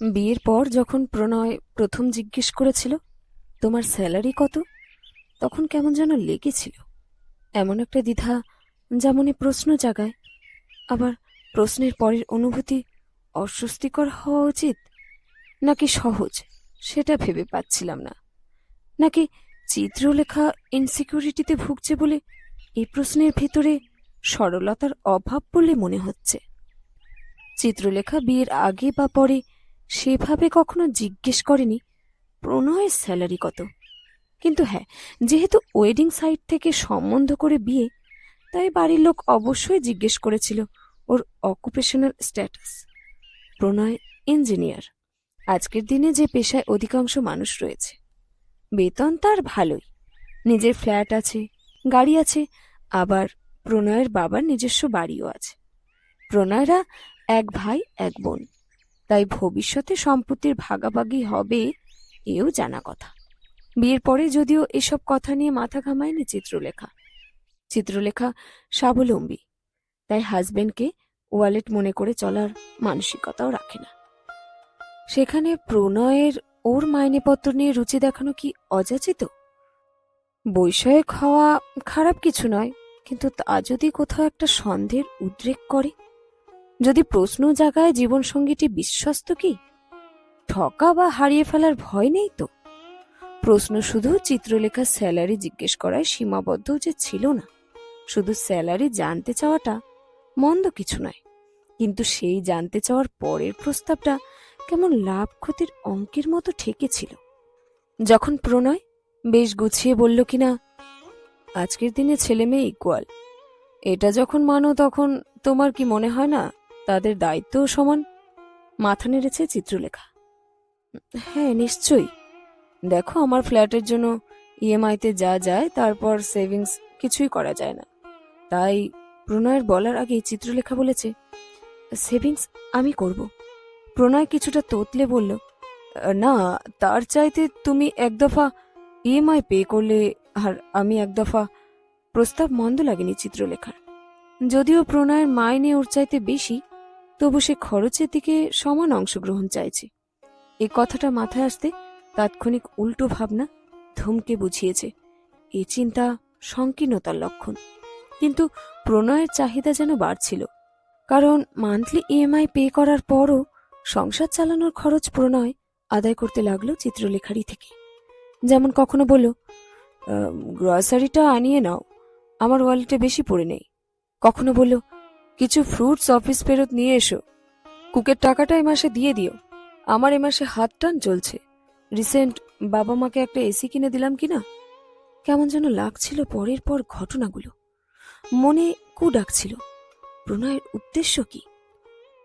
বিয়ের পর যখন প্রণয় প্রথম জিজ্ঞেস করেছিল, তোমার স্যালারি কত? তখন কেমন যেন লেগেছিল। এমন একটা দ্বিধা যেমনই প্রশ্ন জাগায়। আবার প্রশ্নের পরের অনুভূতি অস্বস্তিকর হওয়া উচিত? নাকি সহজ? সেটা ভেবে পাচ্ছিলাম না। নাকি চিত্রলেখা ইনসিকিউরিটিতে ভুগছে বলে এই প্রশ্নের ভিতরে সরলতার অভাব বলে মনে হচ্ছে? চিত্রলেখা বিয়ের আগে বা পরে সেভাবে কখনো জিজ্ঞেস করেনি, প্রণয়ের স্যালারি কত? কিন্তু হ্যাঁ যেহেতু ওয়েডিং সাইট থেকে সম্বন্ধ করে বিয়ে, তাই বাড়ির লোক অবশ্যই জিজ্ঞেস করেছিল ওর অকুপেশনাল স্ট্যাটাস। প্রণয় ইঞ্জিনিয়ার, আজকের দিনে যে পেশায় অধিকাংশ মানুষ রয়েছে। বেতন তার ভালোই, নিজের ফ্ল্যাট আছে, গাড়ি আছে, আবার প্রণয়ের বাবার নিজস্ব বাড়িও আছে। প্রণয়রা এক ভাই, এক বোন। তাই ভবিষ্যতে সম্পত্তির ভাগাভাগি হবে এও জানা কথা। বিয়ের পরে যদিও এসব কথা নিয়ে মাথা ঘামায়নি চিত্রলেখা। চিত্রলেখা স্বাবলম্বী, তাই হাজবেন্ডকে ওয়ালেট মনে করে চলার মানসিকতাও রাখে না। সেখানে প্রণয়ের ওর মাইনেপত্র নিয়ে রুচি দেখানো কি অযাচিত? বৈষয়িক হওয়া খারাপ কিছু নয়, কিন্তু তা যদি কোথাও একটা সন্দেহের উদ্রেক করে যদি প্রশ্ন জাগায় জীবনসঙ্গীটি বিশ্বস্ত কি? ঠকা বা হারিয়ে ফেলার ভয় নেই তো? প্রশ্ন শুধু চিত্রলেখার স্যালারি জিজ্ঞেস করায় সীমাবদ্ধ যে ছিল না। শুধু স্যালারি জানতে চাওয়াটা মন্দ কিছু নয়। কিন্তু সেই জানতে চাওয়ার পরের প্রস্তাবটা কেমন লাভ ক্ষতির অঙ্কের মতো ঠেকেছিল। যখন প্রণয় বেশ গুছিয়ে বলল কিনা, আজকের দিনে ছেলে মেয়ে ইকুয়াল এটা যখন মানো তখন তোমার কি মনে হয় না তাদের দায়িত্বও সমান? মাথা নেড়েছে চিত্রলেখা। হ্যাঁ নিশ্চয়ই। দেখো, আমার ফ্ল্যাটের জন্য ইএমআইতে যা যায়, তারপর সেভিংস কিছুই করা যায় না। তাই প্রণয়ের বলার আগেই চিত্রলেখা বলেছে, সেভিংস আমি করব। প্রণয় কিছুটা তোতলে বলল, না, তার চাইতে তুমি এক দফা ইএমআই পে করলে আর আমি এক দফা প্রস্তাব মন্দ লাগেনি চিত্রলেখার। যদিও প্রণয়ের মাইনে ওর চাইতে বেশি তবু সে খরচের দিকে সমান অংশগ্রহণ চাইছে। এই কথাটা মাথায় আসতে তাৎক্ষণিক উল্টো ভাবনা ধমকে বুঝিয়েছে। এই চিন্তা সংকীর্ণতার লক্ষণ। কিন্তু প্রণয়ের চাহিদা যেন বাড়ছিল। কারণ মান্থলি ইএমআই পে করার পরও সংসার চালানোর খরচ প্রণয় আদায় করতে লাগল চিত্রলেখারি থেকে। যেমন কখনো বলল গ্রসারিটা আনিয়ে নাও, আমার ওয়ালেটে বেশি পড়ে নেই। কখনো বলল কিছু ফ্রুটস অফিস ফেরত নিয়ে এসো। কুকের টাকাটা এ মাসে দিয়ে দিও। আমার এ মাসে হাত টান চলছে। রিসেন্ট বাবা মাকে একটা এসি কিনে দিলাম কিনা? কেমন যেন লাগছিল পরের পর ঘটনাগুলো। মনে কু ডাকছিল। প্রণয়ের উদ্দেশ্য কি?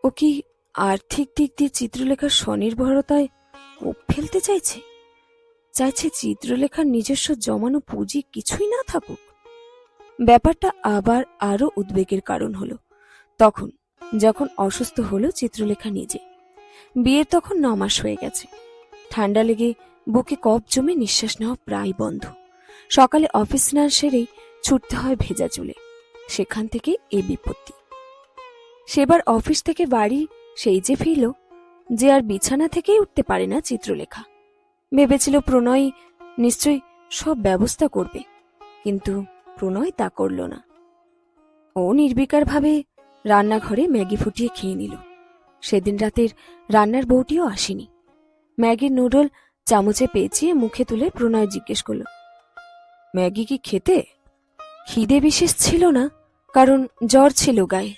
ও কি আর্থিক দিক দিয়ে চিত্রলেখার স্বনির্ভরতায় কোপ ফেলতে চাইছে? চাইছে চিত্রলেখার নিজস্ব জমানো পুঁজি কিছুই না থাকুক। ব্যাপারটা আবার আরও উদ্বেগের কারণ হলো। তখন, যখন অসুস্থ হলো চিত্রলেখা নিজে। বিয়ের তখন ন মাস হয়ে গেছে। ঠান্ডা লেগে বুকে কপ জমে নিঃশ্বাস নেওয়া প্রায় বন্ধ। সকালে অফিস না সেরেই ছুটতে হয় ভেজা চুলে। সেখান থেকে এ বিপত্তি। সেবার অফিস থেকে বাড়ি সেই যে ফিরল, যে আর বিছানা থেকেই উঠতে পারে না চিত্রলেখা। ভেবেছিল প্রণয় নিশ্চয়ই সব ব্যবস্থা করবে, কিন্তু প্রণয় তা করল না। ও নির্বিকারভাবে রান্নাঘরে ম্যাগি ফুটিয়ে খেয়ে নিল। সেদিন রাতের রান্নার বউটিও আসেনি। ম্যাগির নুডল চামচে পেঁচিয়ে মুখে তুলে প্রণয় জিজ্ঞেস করল, ম্যাগি কি খেতে? খিদে বিশেষ ছিল না, কারণ জ্বর ছিল গায়ে।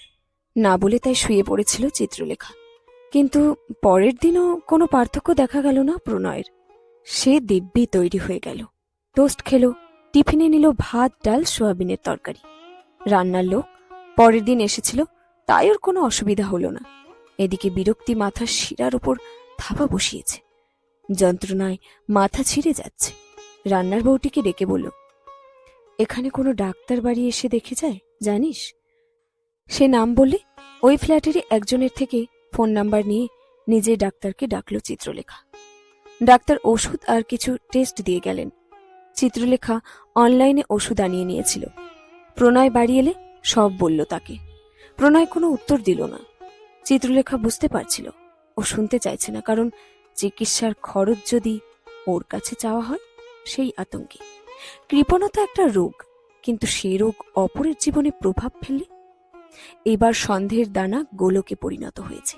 না বলে তাই শুয়ে পড়েছিল চিত্রলেখা। কিন্তু পরের দিনও কোনো পার্থক্য দেখা গেল না প্রণয়ের। সে দিব্যি তৈরি হয়ে গেল। টোস্ট খেলো, টিফিনে নিল ভাত, ডাল, সোয়াবিনের তরকারি। রান্নার লোক পরের দিন এসেছিল তাই ওর কোনো অসুবিধা হলো না। এদিকে বিরক্তি মাথার শিরার উপর থাপা বসিয়েছে। যন্ত্রণায় মাথা ছিঁড়ে যাচ্ছে। রান্নার বউটিকে ডেকে বলল, এখানে কোনো ডাক্তার বাড়ি এসে দেখে যায়, জানিস? সে নাম বলে ওই ফ্ল্যাটেরই একজনের থেকে ফোন নাম্বার নিয়ে নিজে ডাক্তারকে ডাকলো চিত্রলেখা। ডাক্তার ওষুধ আর কিছু টেস্ট দিয়ে গেলেন। চিত্রলেখা অনলাইনে ওষুধ আনিয়ে নিয়েছিল। প্রণয় বাড়ি এলে সব বলল তাকে। প্রণয় কোনো উত্তর দিল না। চিত্রলেখা বুঝতে পারছিল, ও শুনতে চাইছে না, কারণ চিকিৎসার খরচ যদি ওর কাছে চাওয়া হয়, সেই আতঙ্কে। কৃপণতা একটা রোগ, কিন্তু সে রোগ অপরের জীবনে প্রভাব ফেললে? এবার সন্দেহের দানা গোলকে পরিণত হয়েছে।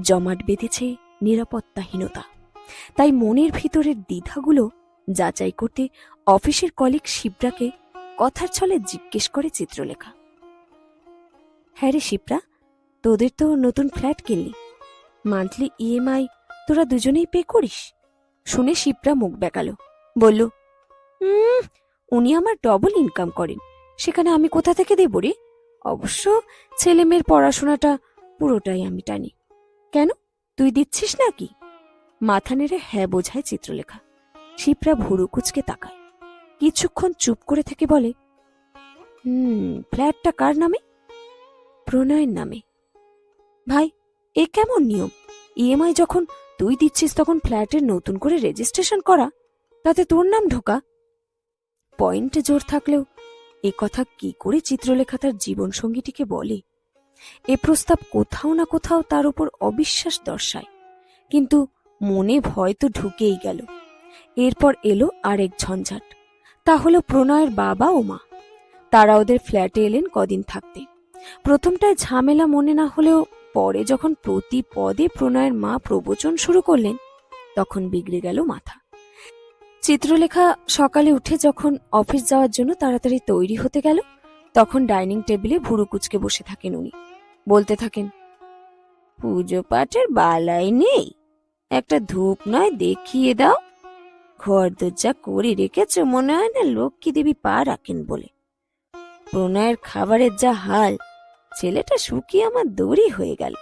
জমাট বেঁধেছে নিরাপত্তাহীনতা। তাই মনের ভিতরের দ্বিধাগুলো যাচাই করতে অফিসের কলিগ শিবরাকে কথার ছলে জিজ্ঞেস করে চিত্রলেখা। হ্যাঁ রে শিপ্রা তোদের তো নতুন ফ্ল্যাট কিনলি। মান্থলি ইএমআই তোরা দুজনেই পে করিস? শুনে শিপ্রা মুখ বেঁকালো। বলল "উম, উনি আমার ডবল ইনকাম করেন। সেখানে আমি কোথা থেকে দেব রে? অবশ্য ছেলে মেয়ের পড়াশোনাটা পুরোটাই আমি টানি। কেন? তুই দিচ্ছিস নাকি? মাথা নেড়ে হ্যাঁ বোঝায় চিত্রলেখা। শিপ্রা ভুরু কুচকে তাকায়। কিছুক্ষণ চুপ করে থেকে বলে হুম ফ্ল্যাটটা কার নামে? প্রণয়ের নামে। ভাই, এ কেমন নিয়ম? ইএমআই যখন তুই দিচ্ছিস তখন ফ্ল্যাটের নতুন করে রেজিস্ট্রেশন করা, তাতে তোর নাম ঢোকা। পয়েন্টে জোর থাকলেও এ কথা কি করে চিত্রলেখা তার জীবনসঙ্গীটিকে বলে? এ প্রস্তাব কোথাও না কোথাও তার উপর অবিশ্বাস দর্শায়। কিন্তু মনে ভয় তো ঢুকেই গেল। এরপর এলো আরেক ঝঞ্ঝাট। তা হলো প্রণয়ের বাবা ও মা। তারা ওদের ফ্ল্যাটে এলেন কদিন থাকতে। প্রথমটায় ঝামেলা মনে না হলেও পরে যখন প্রতি পদে প্রণয়ের মা প্রবচন শুরু করলেন, তখন বিগড়ে গেল মাথা। চিত্রলেখা সকালে উঠে যখন অফিস যাওয়ার জন্য তাড়াতাড়ি তৈরি হতে গেল, তখন ডাইনিং টেবিলে ভুরু কুচকে বসে থাকেন উনি। বলতে থাকেন, পুজো পাঠের বালাই নেই, একটা ধূপ নয় দেখিয়ে দাও। ঘর দরজা করে রেখেছ মনে হয় না লক্ষ্মী দেবী পা রাখেন বলে। প্রণয়ের খাবারের যা হাল ছেলেটা শুকিয়ে আমার দড়ি হয়ে গেল।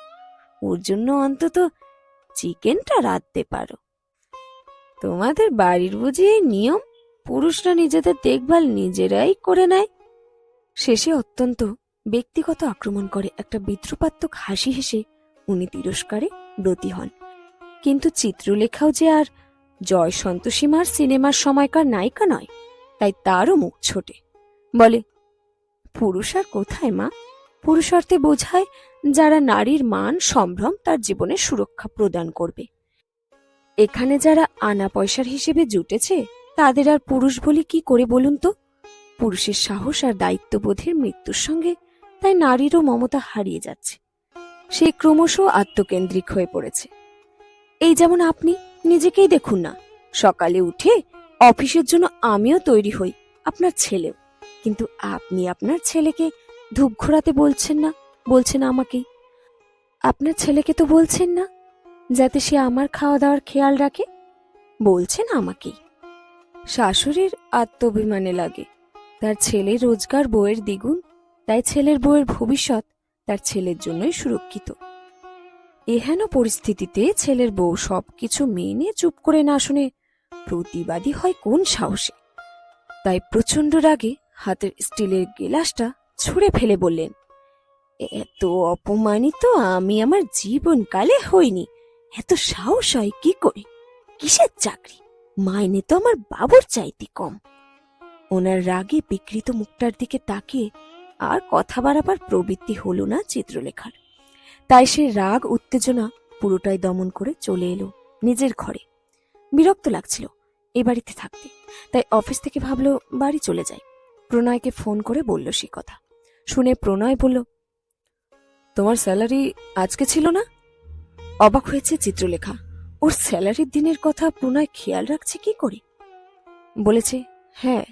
ওর জন্য অন্তত চিকেনটা রাঁধতে পারো। তোমাদের বাড়ির বুঝি এই নিয়ম? পুরুষরা নিজেদের দেখভাল নিজেরাই করে নেয়। শেষে অত্যন্ত ব্যক্তিগত আক্রমণ করে একটা বিদ্রুপাত্মক হাসি হেসে উনি তিরস্কারে ব্রতী হন। কিন্তু চিত্রলেখাও যে আর জয় সন্তোষীমার সিনেমার সময়কার নায়িকা নয়, তাই তারও মুখ ছোটে। বলে, পুরুষ আর কোথায় মা? পুরুষ অর্থে বোঝায় যারা নারীর মান, সম্ভ্রম তার জীবনে সুরক্ষা প্রদান করবে। এখানে যারা আনা পয়সার হিসেবে জুটেছে, তাদের আর পুরুষ বলি কি করে বলুন তো? পুরুষের সাহস আর দায়িত্ববোধের মৃত্যুর সঙ্গে তাই নারীরও মমতা হারিয়ে যাচ্ছে। সে ক্রমশ আত্মকেন্দ্রিক হয়ে পড়েছে। এই যেমন আপনি নিজেকেই দেখুন না, সকালে উঠে অফিসের জন্য আমিও তৈরি হই, আপনার ছেলেও। কিন্তু আপনি আপনার ছেলেকে ধূপ ঘোরাতে বলছেন না, বলছেন আমাকেই আপনার ছেলেকে তো বলছেন না, যাতে সে আমার খাওয়া দাওয়ার খেয়াল রাখে? বলছেন আমাকেই। শাশুড়ির আত্মঅভিমানে লাগে। তার ছেলে রোজগার বইয়ের দ্বিগুণ, তাই ছেলের বইয়ের ভবিষ্যৎ তার ছেলের জন্যই সুরক্ষিত। এহেন পরিস্থিতিতে ছেলের বউ সবকিছু মেনে চুপ করে না শুনে প্রতিবাদী হয় কোন সাহসে? তাই প্রচণ্ড রাগে হাতের স্টিলের গেলাসটা ছুঁড়ে ফেলে বললেন এত অপমানিত, আমি আমার জীবনকালে হইনি। এত সাহস হয় কি করে? কিসের চাকরি? মাইনে তো আমার বাবুর চাইতে কম। ওনার রাগে বিকৃত মুখটার দিকে তাকিয়ে আর কথা বাড়াবার প্রবৃত্তি হলো না চিত্রলেখার। তাই সে রাগ, উত্তেজনা পুরোটাই দমন করে চলে এলো নিজের ঘরে। বিরক্ত লাগছিল এ বাড়িতে থাকতে। তাই অফিস থেকে ভাবলো বাড়ি চলে যায় প্রণয়কে ফোন করে বলল সে কথা। শুনে প্রণয় বলল, তোমার স্যালারি আজকে ছিল না? অবাক হয়েছে চিত্রলেখা। ওর স্যালারির দিনের কথা প্রণয় খেয়াল রাখছে কি করে? বলেছে হ্যাঁ।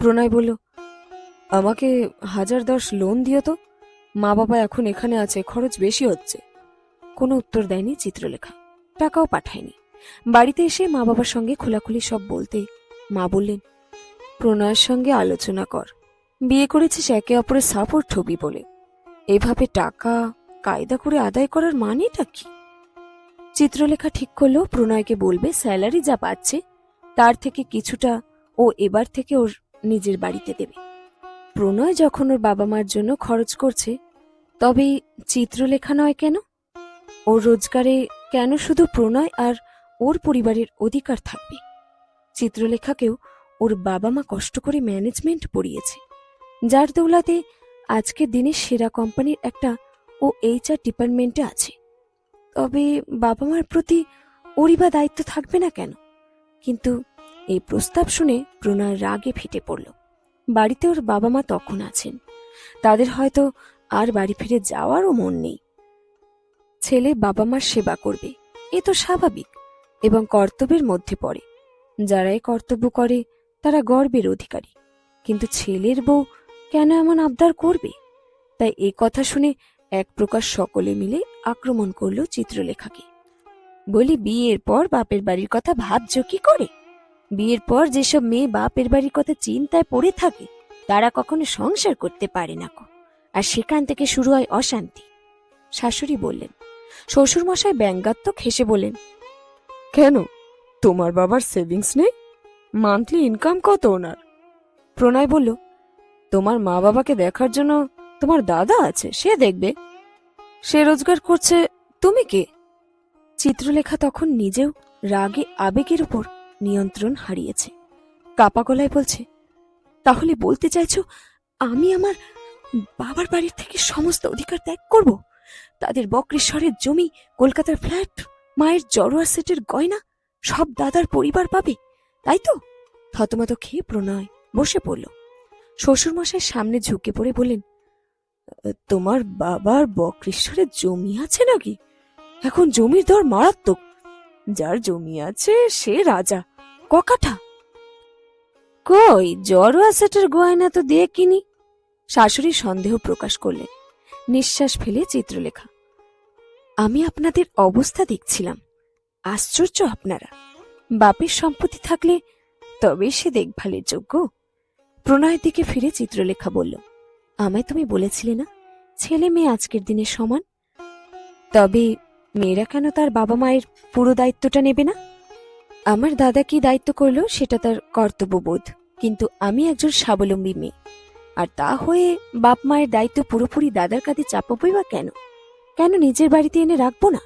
প্রণয় বলল, আমাকে হাজার দশ লোন দিও তো। মা বাবা এখন এখানে আছে, খরচ বেশি হচ্ছে। কোনো উত্তর দেয়নি চিত্রলেখা, টাকাও পাঠায়নি। বাড়িতে এসে মা বাবার সঙ্গে খোলাখুলি সব বলতে মা বললেন, প্রণয়ের সঙ্গে আলোচনা কর। বিয়ে করেছিস একে অপরের সাপোর্ট হবি বলে। এভাবে টাকা, কায়দা করে আদায় করার মানেটা কি? চিত্রলেখা ঠিক করল প্রণয়কে বলবে, স্যালারি যা পাচ্ছে, তার থেকে কিছুটা ও এবার থেকে ওর নিজের বাড়িতে দেবে। প্রণয় যখন ওর বাবা মার জন্য খরচ করছে তবে চিত্রলেখা নয় কেন? ওর রোজগারে কেন শুধু প্রণয় আর ওর পরিবারের অধিকার থাকবে? চিত্রলেখাকেও ওর বাবা মা কষ্ট করে ম্যানেজমেন্ট পড়িয়েছে। যার দৌলাতে আজকের দিনে সেরা কোম্পানির একটা ও এইচআর ডিপার্টমেন্টে আছে। তবে বাবা মার প্রতি ওরই বা দায়িত্ব থাকবে না কেন? কিন্তু এই প্রস্তাব শুনে প্রণয় রাগে ফেটে পড়ল। বাড়িতে ওর বাবা মা তখন আছেন। তাদের হয়তো আর বাড়ি ফিরে যাওয়ারও মন নেই। ছেলে বাবা মার সেবা করবে, এ তো স্বাভাবিক, এবং কর্তব্যের মধ্যে পড়ে। যারা এই কর্তব্য করে, তারা গর্বের অধিকারী। কিন্তু ছেলের বউ কেন এমন আবদার করবে? তাই এ কথা শুনে এক প্রকার সকলে মিলে আক্রমণ করল চিত্রলেখাকে। বলি, বিয়ের পর বাপের বাড়ির কথা ভাবছ কি করে? বিয়ের পর যেসব মেয়ে বাপের বাড়ির কথা চিন্তায় পড়ে থাকে, তারা কখনো সংসার করতে পারে না কো। আর সেখান থেকে শুরু হয় অশান্তি। শাশুড়ি বললেন, শ্বশুরমশাই ব্যঙ্গাত্মক হেসে বলেন কেন? তোমার বাবার সেভিংস নেই? মান্থলি ইনকাম কত ওনার? প্রণয় বলল তোমার মা বাবাকে দেখার জন্য তোমার দাদা আছে, সে দেখবে। সে রোজগার করছে, তুমি কে? চিত্রলেখা তখন নিজেও রাগে আবেগের উপর নিয়ন্ত্রণ হারিয়েছে। কাপা গলায় বলছে, তাহলে বলতে চাইছো, আমি আমার বাবার বাড়ির থেকে সমস্ত অধিকার ত্যাগ করব? তাদের বক্রেশ্বরের জমি, কলকাতার ফ্ল্যাট, মায়ের জড়োয়া সেটের গয়না, সব দাদার পরিবার পাবে, তাই তো? থতমত খেয়ে প্রণয় বসে পড়ল। শ্বশুরমশাই সামনে ঝুঁকে পড়ে বলেন তোমার বাবার বক্রেশ্বরের জমি আছে নাকি? এখন জমির দর মারাত্মক। যার জমি আছে সে রাজা, ককাঠা। কই জড়োয়া সেটের গয়না তো দেখিনি? শাশুড়ি সন্দেহ প্রকাশ করলেন, নিঃশ্বাস ফেলে চিত্রলেখা। আমি আপনাদের অবস্থা দেখছিলাম, আশ্চর্য আপনারা। বাপের সম্পত্তি থাকলে তবে সে দেখভালের যোগ্য। প্রণয়ের দিকে ফিরে চিত্রলেখা বলল, আমায় তুমি বলেছিলে না? ছেলে মেয়ে আজকের দিনে সমান। তবে মেয়েরা কেন তার বাবা মায়ের পুরো দায়িত্বটা নেবে না? আমার দাদা কি দায়িত্ব করল সেটা তার কর্তব্যবোধ। কিন্তু আমি একজন স্বাবলম্বী মেয়ে। আর তা হয়ে বাপ মায়ের দায়িত্ব পুরোপুরি দাদার কাঁধে চাপাবই বা কেন? কেন নিজের বাড়িতে এনে রাখব না?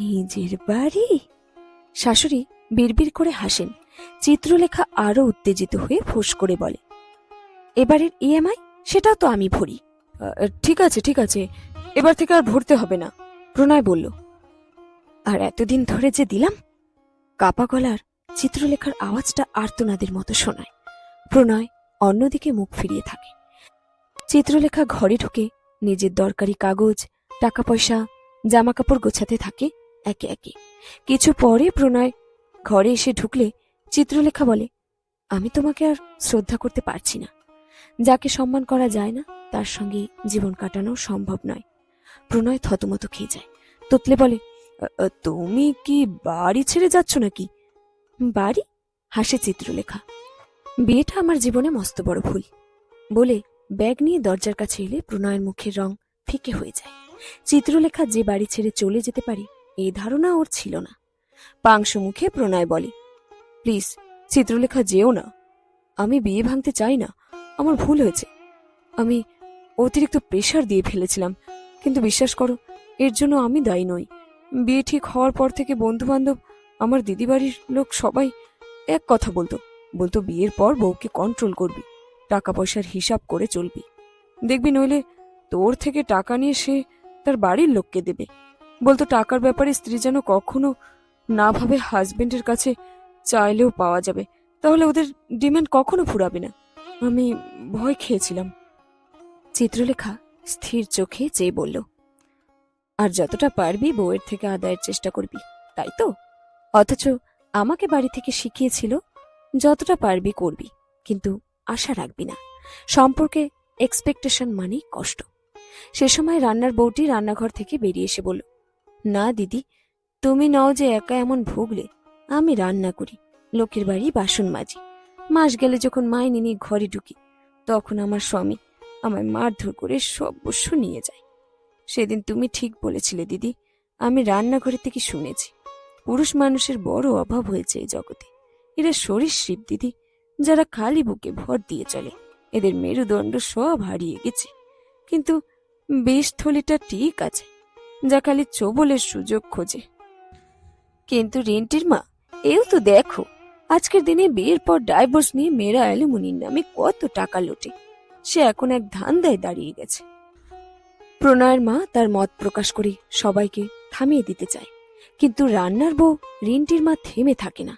নিজের বাড়ি? শাশুড়ি বিড়বিড় করে হাসেন। চিত্রলেখা আরও উত্তেজিত হয়ে ফোঁস করে বলে, এবারের ইএমআই সেটাও তো আমি ভরি। ঠিক আছে ঠিক আছে, এবার থেকে আর ভরতে হবে না, প্রণয় বলল। আর এতদিন ধরে যে দিলাম, কাপা গলার চিত্রলেখার আওয়াজটা আর্তনাদের মতো শোনায়। প্রণয় অন্যদিকে মুখ ফিরিয়ে থাকে। চিত্রলেখা ঘরে ঢুকে নিজের দরকারি কাগজ টাকা পয়সা জামা কাপড় গোছাতে থাকে একে একে। কিছু পরে প্রণয় ঘরে এসে ঢুকলে চিত্রলেখা বলে, আমি তোমাকে আর শ্রদ্ধা করতে পারছি না। যাকে সম্মান করা যায় না, তার সঙ্গে জীবন কাটানো সম্ভব নয়। প্রণয় থতমত খেয়ে যায়। তোতলে বলে তুমি কি বাড়ি ছেড়ে যাচ্ছ নাকি? বাড়ি? হাসে চিত্রলেখা। বিয়েটা আমার জীবনে মস্ত বড় ভুল। বলে ব্যাগ নিয়ে দরজার কাছে এলে প্রণয়ের মুখের রং ফিকে হয়ে যায়। চিত্রলেখা যে বাড়ি ছেড়ে চলে যেতে পারে এই ধারণা ওর ছিল না। পাংশু মুখে প্রণয় বলে প্লিজ, চিত্রলেখা যেও না। আমি বিয়ে ভাঙতে চাই না, আমার ভুল হয়েছে। আমি অতিরিক্ত প্রেশার দিয়ে ফেলেছিলাম, কিন্তু বিশ্বাস করো, এর জন্য আমি দায়ী নই। বিয়ে ঠিক হওয়ার পর থেকে বন্ধু বান্ধব আমার দিদিবাড়ির লোক সবাই এক কথা বলতো বলতো বিয়ের পর বউকে কন্ট্রোল করবি টাকা পয়সার হিসাব করে চলবি। দেখবি নইলে তোর থেকে টাকা নিয়ে সে তার বাড়ির লোককে দেবে। বলতো টাকার ব্যাপারে স্ত্রী যেন কখনো না ভাবে হাজবেন্ডের কাছে চাইলেও পাওয়া যাবে। তাহলে ওদের ডিমান্ড কখনো ফুরাবে না। আমি ভয় খেয়েছিলাম। চিত্রলেখা স্থির চোখে চেয়ে বলল, আর যতটা পারবি বউয়ের থেকে আদায়ের চেষ্টা করবি, তাই তো? অথচ আমাকে বাড়ি থেকে শিখিয়েছিল, যতটা পারবি করবি, কিন্তু আশা রাখবি না। সম্পর্কে এক্সপেকটেশন মানেই কষ্ট। সে সময় রান্নার বউটি রান্নাঘর থেকে বেরিয়ে এসে বলল, না দিদি, তুমি নও যে একা এমন ভুগলে। আমি রান্না করি, লোকের বাড়ি বাসন মাজি। মাস গেলে যখন মাইনে নিয়ে ঘরে ঢুকি, তখন আমার স্বামী আমায় মারধর করে সব বস্য নিয়ে যায়। সেদিন তুমি ঠিক বলেছিলে, দিদি, আমি রান্নাঘরে থেকে শুনেছি, পুরুষ মানুষের বড় অভাব হয়েছে এই জগতে। এরা সরীসৃপ, দিদি, যারা খালি বুকে ভর দিয়ে চলে। এদের মেরুদণ্ড সব হারিয়ে গেছে। কিন্তু বেশ থলিটা ঠিক আছে, যা খালি চবলের সুযোগ খোঁজে। কিন্তু রেন্টির মা এও তো দেখো, আজকের দিনে বিয়ের পর ডাইভোর্স নিয়ে মেয়েরা অ্যালুমিনির নামে কত টাকা লোটে। সে এখন এক ধান্দায় দাঁড়িয়ে গেছে। প্রণয়ের মা তার মত প্রকাশ করে সবাইকে থামিয়ে দিতে চায়। কিন্তু রান্নার বউ রিন্টির মা থেমে থাকে না।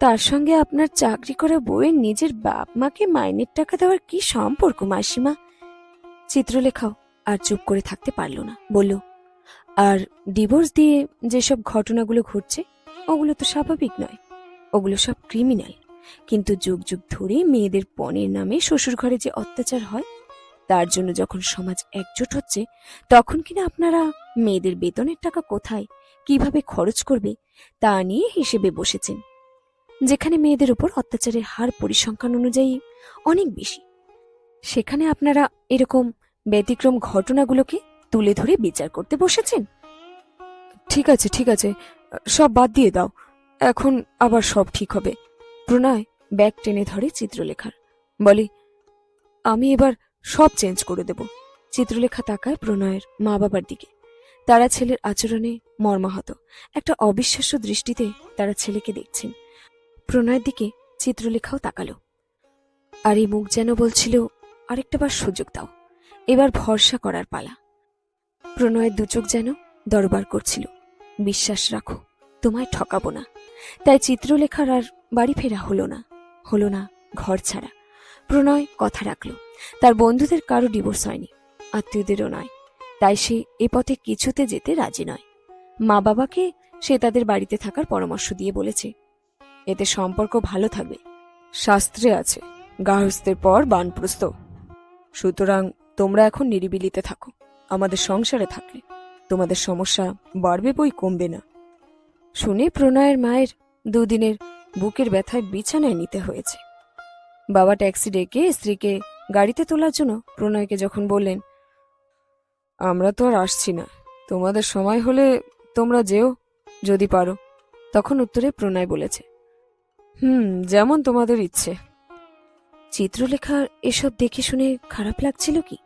তার সঙ্গে আপনার চাকরি করা বউয়ের নিজের বাপ মাকে মাইনের টাকা দেওয়ার কি সম্পর্ক, মাসিমা? চিত্রলেখাও আর চুপ করে থাকতে পারল না। বলল, আর ডিভোর্স দিয়ে যেসব ঘটনাগুলো ঘটছে ওগুলো তো স্বাভাবিক নয়। ওগুলো সব ক্রিমিনাল। কিন্তু যুগ যুগ ধরে মেয়েদের পণের নামে শ্বশুর ঘরে যে অত্যাচার হয়, তার জন্য যখন সমাজ একজোট হচ্ছে, তখন কিনা আপনারা মেয়েদের বেতনের টাকা কোথায়, কীভাবে খরচ করবে, তা নিয়ে হিসেবে বসেছেন। যেখানে মেয়েদের উপর অত্যাচারের হার পরিসংখ্যান অনুযায়ী অনেক বেশি। সেখানে আপনারা এরকম ব্যতিক্রম ঘটনাগুলোকে তুলে ধরে বিচার করতে বসেছেন? ঠিক আছে ঠিক আছে। সব বাদ দিয়ে দাও। এখন আবার সব ঠিক হবে। প্রণয় ব্যাগ টেনে ধরে চিত্রলেখার। বলে, আমি এবার সব চেঞ্জ করে দেব। চিত্রলেখা তাকায় প্রণয়ের মা বাবার দিকে। তারা ছেলের আচরণে মর্মাহত। একটা অবিশ্বাস্য দৃষ্টিতে তারা ছেলেকে দেখছেন। প্রণয়ের দিকে চিত্রলেখাও তাকালো। আর এই মুখ যেন বলছিল, আরেকটা বার সুযোগ দাও। এবার ভরসা করার পালা। প্রণয়ের দুচোখ যেন দরবার করছিল। বিশ্বাস রাখো তোমায় ঠকাবো না। তাই চিত্রলেখার আর বাড়ি ফেরা হলো না। হলো না ঘর ছাড়া। প্রণয় কথা রাখল। তার বন্ধুদের কারও ডিভোর্স হয়নি। আত্মীয়দেরও নয়। তাই সে এ পথে কিছুতে যেতে রাজি নয়। মা বাবাকে সে তাদের বাড়িতে থাকার পরামর্শ দিয়ে বলেছে, এতে সম্পর্ক ভালো থাকবে। শাস্ত্রে আছে গার্হস্থের পর বানপ্রস্ত সুতরাং তোমরা এখন নিরিবিলিতে থাকো। আমাদের সংসারে থাকলে তোমাদের সমস্যা বাড়বে বই কমবে না। শুনে প্রণয়ের মায়ের দুদিনের বুকের ব্যথায় বিছানায় নিতে হয়েছে। বাবা ট্যাক্সি ডেকে স্ত্রীকে গাড়িতে তোলার জন্য প্রণয়কে যখন বললেন, আমরা তো আর আসছি না। তোমাদের সময় হলে তোমরা যেও যদি পারো। তখন উত্তরে প্রণয় বলেছে, হুম, যেমন তোমাদের ইচ্ছে। চিত্রলেখার এসব দেখে শুনে খারাপ লাগছিল কি?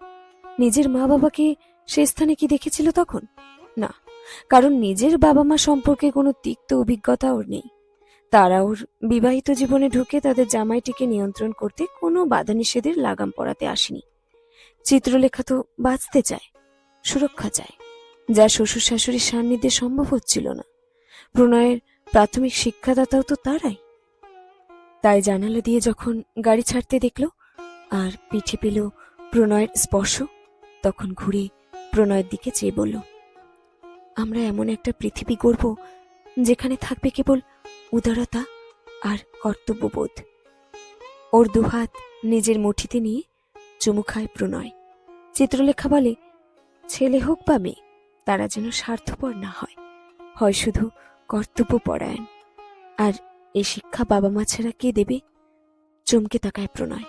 নিজের মা বাবাকে সে স্থানে কি দেখেছিল তখন? না কারণ নিজের বাবা মা সম্পর্কে কোনো তিক্ত অভিজ্ঞতা ওর নেই। তারা ওর বিবাহিত জীবনে ঢুকে তাদের জামাইটিকে নিয়ন্ত্রণ করতে কোনো বাধা নিষেধের লাগাম পড়াতে আসেনি। চিত্রলেখা তো বাঁচতে চায়, সুরক্ষা চায়, যা শ্বশুর শাশুড়ির সান্নিধ্যে সম্ভব হচ্ছিল না। প্রণয়ের প্রাথমিক শিক্ষাদাতাও তো তারাই। তাই জানালা দিয়ে যখন গাড়ি ছাড়তে দেখল আর পিঠে পেল প্রণয়ের স্পর্শ, তখন ঘুরে প্রণয়ের দিকে চেয়ে বলল আমরা এমন একটা পৃথিবী গড়ব যেখানে থাকবে কেবল উদারতা আর কর্তব্যবোধ। ওর দুহাত নিজের মুঠিতে নিয়ে চুমু খায় প্রণয়। চিত্রলেখা বলে, ছেলে হোক বা মেয়ে, তারা যেন স্বার্থপর না হয় হয় শুধু কর্তব্য পরায়ণ আর এই শিক্ষা বাবা মা ছাড়া কে দেবে? চমকে তাকায় প্রণয়।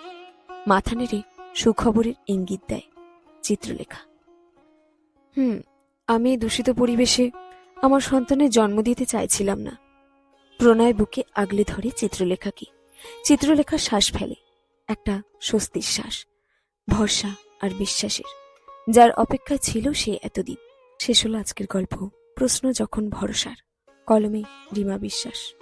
মাথা নেড়ে সুখবরের ইঙ্গিত দেয় চিত্রলেখা। হুম আমি দূষিত পরিবেশে আমার সন্তানের জন্ম দিতে চাইছিলাম না। প্রণয় বুকে আগলে ধরে চিত্রলেখাকে চিত্রলেখা শ্বাস ফেলে, একটা স্বস্তির শ্বাস, ভরসা আর বিশ্বাসের। যার অপেক্ষা ছিল সে এতদিন। শেষ হলো আজকের গল্প, প্রশ্ন যখন ভরসার, কলমে রিমা বিশ্বাস।